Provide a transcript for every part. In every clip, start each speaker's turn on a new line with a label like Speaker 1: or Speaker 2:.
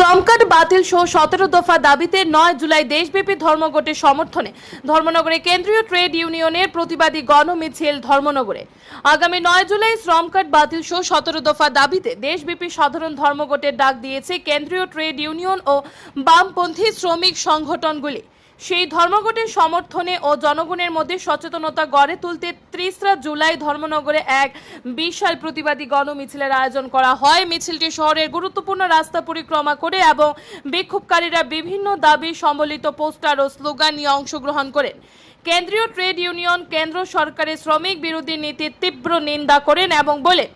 Speaker 1: Card বাতিল সহ সতেরো দফা দাবিতে নয় জুলাই দেশব্যাপী ধর্মঘটের সমর্থনে ধর্মনগরে কেন্দ্রীয় ট্রেড ইউনিয়নের প্রতিবাদী গণমিছিল ধর্মনগরে। আগামী নয় জুলাই শ্রম কার্ড বাতিল সহ সতেরো দফা দাবিতে দেশব্যাপী সাধারণ ধর্মঘটের ডাক দিয়েছে কেন্দ্রীয় ট্রেড ইউনিয়ন ও বামপন্থী শ্রমিক সংগঠনগুলি। সেই ধর্মঘটের সমর্থনে ও জনগণের মধ্যে সচেতনতা গড়ে তুলতে ত্রিশরা জুলাই ধর্মনগরে এক বিশাল প্রতিবাদী গণমিছিলের আয়োজন করা হয়। মিছিলটি শহরের গুরুত্বপূর্ণ রাস্তা পরিক্রমা করে এবং বিক্ষোভকারীরা বিভিন্ন দাবি সম্বলিত পোস্টার ও স্লোগান নিয়ে অংশগ্রহণ করেন। কেন্দ্রীয় ট্রেড ইউনিয়ন, কেন্দ্র সরকারের শ্রমিক বিরোধী নীতির তীব্র নিন্দা করেন এবং বলেন,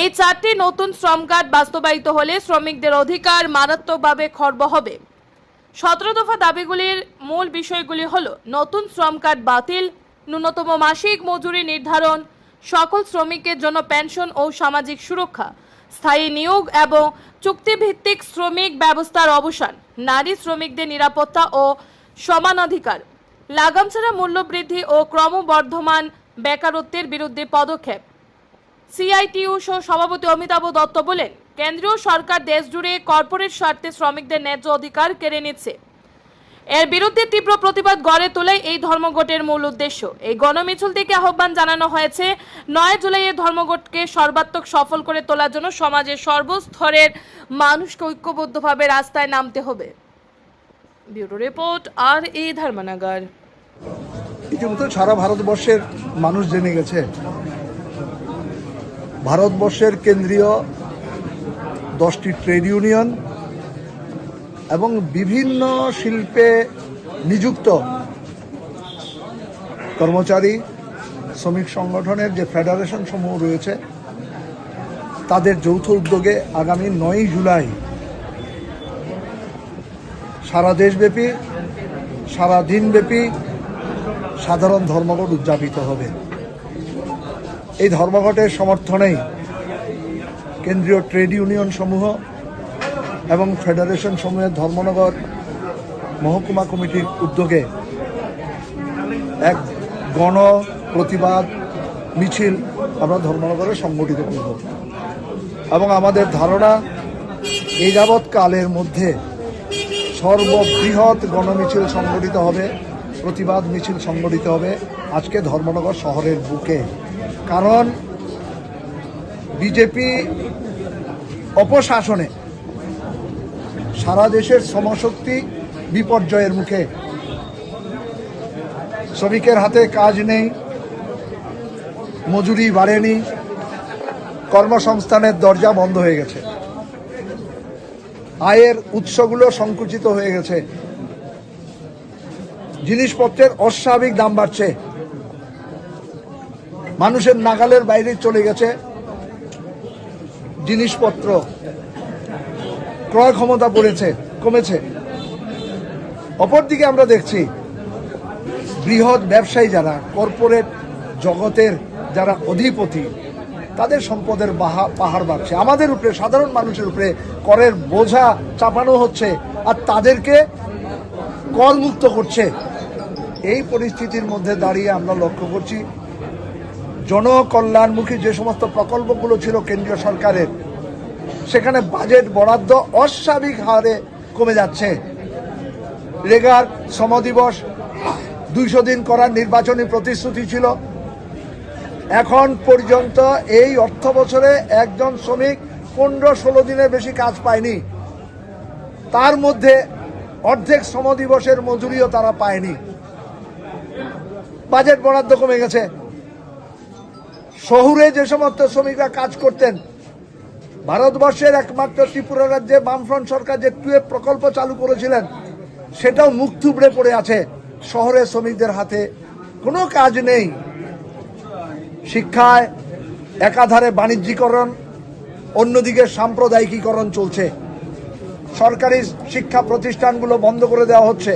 Speaker 1: এই চারটি নতুন শ্রম কার্ড বাস্তবায়িত হলে শ্রমিকদের অধিকার মারাত্মকভাবে খর্ব হবে। সতেরো দফা দাবিগুলির মূল বিষয়গুলি হল নতুন শ্রম কার্ড বাতিল, ন্যূনতম মাসিক মজুরি নির্ধারণ, সকল শ্রমিকের জন্য পেনশন ও সামাজিক সুরক্ষা, স্থায়ী নিয়োগ এবং চুক্তিভিত্তিক শ্রমিক ব্যবস্থার অবসান, নারী শ্রমিকদের নিরাপত্তা ও সমানাধিকার। লাগাম ছাড়া মূল্যবৃদ্ধি ও ক্রমবর্ধমান বেকারত্বের বিরুদ্ধে পদক্ষেপ। সিআইটিইউ সহ সভাপতি অমিতাভ দত্ত বলেন, কেন্দ্রীয় সরকার দেশজুড়ে কর্পোরেট স্বার্থে শ্রমিকদের ন্যায্য অধিকার কেড়ে নিচ্ছে। এর বিরুদ্ধে তীব্র প্রতিবাদ গড়ে তোলে এই ধর্মঘটের মূল উদ্দেশ্য। এই গণমিছিল থেকে আহ্বান জানানো হয়েছে, নয় জুলাই এই ধর্মঘটকে সর্বাত্মক সফল করে তোলার জন্য সমাজের সর্বস্তরের মানুষকে ঐক্যবদ্ধভাবে রাস্তায় নামতে হবে। ব্যুরো রিপোর্ট, আর এই ধর্মনগর।
Speaker 2: ইতিমধ্যে সারা ভারতবর্ষের মানুষ জেনে গেছে ভারতবর্ষের কেন্দ্রীয় দশটি ট্রেড ইউনিয়ন এবং বিভিন্ন শিল্পে নিযুক্ত কর্মচারী, শ্রমিক সংগঠনের যে ফেডারেশন সমূহ রয়েছে, তাদের যৌথ উদ্যোগে আগামী নয়ই জুলাই সারা দেশব্যাপী, সারা দিনব্যাপী সাধারণ ধর্মঘট উদযাপিত হবে। এই ধর্মঘটের সমর্থনেই কেন্দ্রীয় ট্রেড ইউনিয়ন সমূহ এবং ফেডারেশন সমূহের ধর্মনগর মহকুমা কমিটির উদ্যোগে এক গণ প্রতিবাদ মিছিল আমরা ধর্মনগরে সংগঠিত করব। এবং আমাদের ধারণা, এই যাবৎ কালের মধ্যে সর্ববৃহৎ গণমিছিল সংগঠিত হবে, প্রতিবাদ মিছিল সংগঠিত হবে আজকে ধর্মনগর শহরের বুকে। কারণ বিজেপি অপশাসনে সারা দেশের শ্রমশক্তি বিপর্যয়ের মুখে। শ্রমিকের হাতে কাজ নেই, মজুরি বাড়েনি, কর্মসংস্থানের দরজা বন্ধ হয়ে গেছে। আয়ের উৎসগুলো সংকুচিত হয়ে গেছে। জিনিসপত্রের অস্বাভাবিক দাম বাড়ছে। মানুষের নাগালের বাইরে চলে গেছে জিনিসপত্র। ক্রয় ক্ষমতা পড়েছে, কমেছে। অপরদিকে আমরা দেখছি, বৃহৎ ব্যবসায়ী যারা কর্পোরেট জগতের যারা অধিপতি, তাদের সম্পদের পাহাড় বাড়ছে। আমাদের উপরে, সাধারণ মানুষের উপরে করের বোঝা চাপানো হচ্ছে আর তাদেরকে কর মুক্ত করছে। এই পরিস্থিতির মধ্যে দাঁড়িয়ে আমরা লক্ষ্য করছি জনকল্যাণমুখী যে সমস্ত প্রকল্পগুলো ছিল কেন্দ্রীয় সরকারের, সেখানে বাজেট বরাদ্দ অস্বাভাবিক হারে কমে যাচ্ছে। রেগার সমদিবস দুইশো দিন করার নির্বাচনী প্রতিশ্রুতি ছিল। এখন পর্যন্ত এই অর্থ বছরে একজন শ্রমিক পনেরো ষোলো দিনের বেশি কাজ পায়নি। তার মধ্যে অর্ধেক শ্রমদিবসের মজুরিও তারা পায়নি। বাজেট বরাদ্দ কমে গেছে। শহুরে যে সমস্ত শ্রমিকরা কাজ করতেন, ভারতবর্ষের একমাত্র ত্রিপুরা রাজ্যে বামফ্রন্ট সরকার যে টুয়েব প্রকল্প চালু করেছিলেন, সেটাও মুখ থুবড়ে পড়ে আছে। শহরের শ্রমিকদের হাতে কোনো কাজ নেই। শিক্ষায় একাধারে বাণিজ্যিকরণ, অন্যদিকে সাম্প্রদায়িকীকরণ চলছে। সরকারি শিক্ষা প্রতিষ্ঠানগুলো বন্ধ করে দেওয়া হচ্ছে।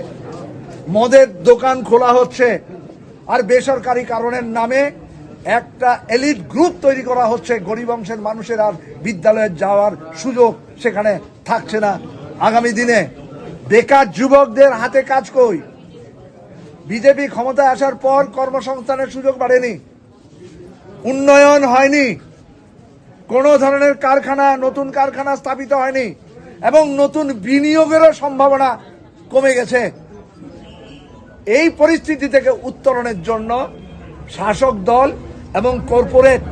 Speaker 2: মদের দোকান খোলা হচ্ছে। আর বেসরকারি কারণের নামে একটা এলিট গ্রুপ তৈরি করা হচ্ছে গরিব অংশের মানুষের আর বিদ্যালয়ে যাওয়ার সুযোগ সেখানে থাকছে না। আগামী দিনে বেকার যুবকদের হাতে কাজ কই? বিজেপি ক্ষমতায় আসার পর কর্মসংস্থানের সুযোগ বাড়েনি। উন্নয়ন হয়নি। কোনো ধরনের কারখানা, নতুন কারখানা স্থাপিত হয়নি এবং নতুন বিনিয়োগেরও সম্ভাবনা কমে গেছে। এই পরিস্থিতি থেকে উত্তরণের জন্য শাসক দল এবং কর্পোরেট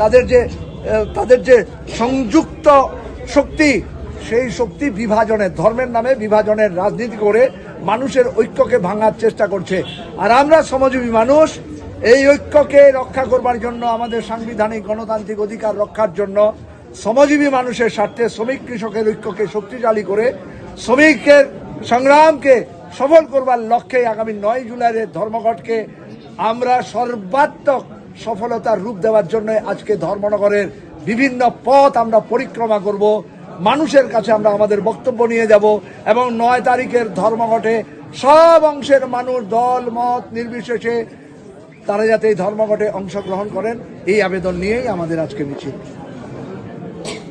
Speaker 2: তাদের যে তাদের যে সংযুক্ত শক্তি, সেই শক্তি বিভাজনের ধর্মের নামে বিভাজনের রাজনীতি করে মানুষের ঐক্যকে ভাঙার চেষ্টা করছে। আর আমরা শ্রমজীবী মানুষ, এই ঐক্যকে রক্ষা করবার জন্য, আমাদের সাংবিধানিক গণতান্ত্রিক অধিকার রক্ষার জন্য শ্রমজীবী মানুষের স্বার্থে শ্রমিক কৃষকের ঐক্যকে শক্তিশালী করে, শ্রমিকের সংগ্রামকে সফল করবার লক্ষ্যে আগামী নয় জুলাইয়ের ধর্মঘটকে আমরা সর্বাত্মক সফলতার রূপ দেওয়ার জন্য আজকে ধর্মনগরের বিভিন্ন পথ আমরা পরিক্রমা করব। মানুষের কাছে আমরা আমাদের বক্তব্য নিয়ে যাব এবং নয় তারিখের ধর্মঘটে সব অংশের মানুষ, দল, মত নির্বিশেষে তারা যাতে এই ধর্মঘটে অংশগ্রহণ করেন, এই আবেদন নিয়েই আমাদের আজকে মিছিল।